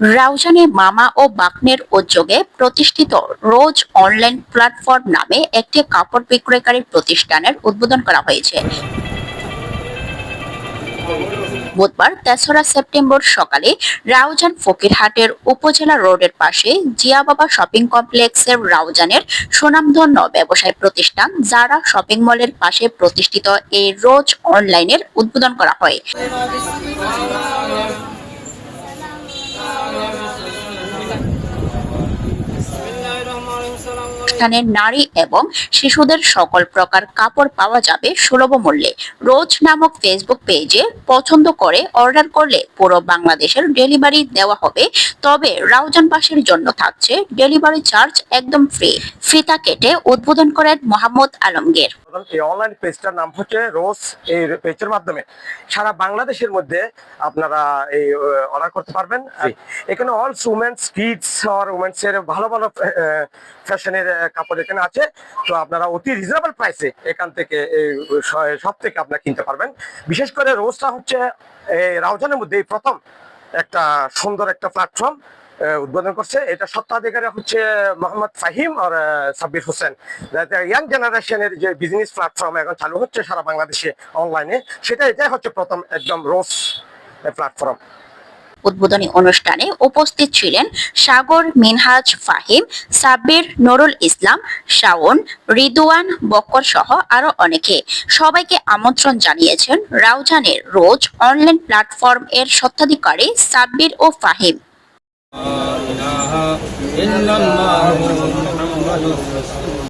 রাউজানে মামা ও বাকনের উদ্যোগে প্রতিষ্ঠিত রোজ অনলাইন প্ল্যাটফর্ম নামে একটি কাপড় বিক্রয়কারী প্রতিষ্ঠানের উদ্বোধন করা হয়েছে। বুধবার তেসরা সেপ্টেম্বর সকালে রাউজান ফকিরহাটের উপজেলা রোডের পাশে জিয়া বাবা শপিং কমপ্লেক্সের রাউজানের সুনামধন্য ব্যবসায় প্রতিষ্ঠান যারা শপিং মলের পাশে প্রতিষ্ঠিত এই রোজ অনলাইনের উদ্বোধন করা হয়। স্থানের নারী এবং শিশুদের সকল প্রকার কাপড় পাওয়া যাবে সুলভ মূল্যে। রোজ নামক ফেসবুক পেজে পছন্দ করে অর্ডার করলে পুরো বাংলাদেশের ডেলিভারি দেওয়া হবে। তবে রাউজানবাসীর জন্য থাকছে ডেলিভারি চার্জ একদম ফ্রি ফিতা কেটে উদ্বোধন করেন মোহাম্মদ আলমগীর। এই অনলাইন পেজটার নাম হচ্ছে রোজ এই পেজের মাধ্যমে। সারা বাংলাদেশের মধ্যে আপনারা এই অর্ডার করতে পারবেন। এখানে অল উমেন্স কিডস আর উমেন্স এর ভালো ভালো ফ্যাশনের কাপড় এখানে আছে। তো আপনারা অতি রিজনেবল প্রাইসে এখান থেকে সব থেকে আপনারা কিনতে পারবেন। বিশেষ করে রোজটা হচ্ছে, এই রাউজানের মধ্যে প্রথম একটা সুন্দর একটা প্ল্যাটফর্ম উদ্বোধন করছে। এটা সত্ত্বাধিকারী হচ্ছে মোহাম্মদ ফাহিম আর সাব্বির হোসেন। ইয়াং জেনারেশনের যে বিজনেস প্ল্যাটফর্ম এখন চালু হচ্ছে সারা বাংলাদেশে অনলাইনে সেটা এটাই হচ্ছে প্রথম একদম রোজ প্ল্যাটফর্ম উদ্বোধনী অনুষ্ঠানে উপস্থিত ছিলেন সাগর মিনহাজ ফাহিম, সাব্বির নুরুল ইসলাম, শাওন রিদুয়ান বক্কর সহ আরও অনেকে। সবাইকে আমন্ত্রণ জানিয়েছেন রাউজানের রোজ অনলাইন প্ল্যাটফর্ম এর স্বত্বাধিকারী সাব্বির ও ফাহিম।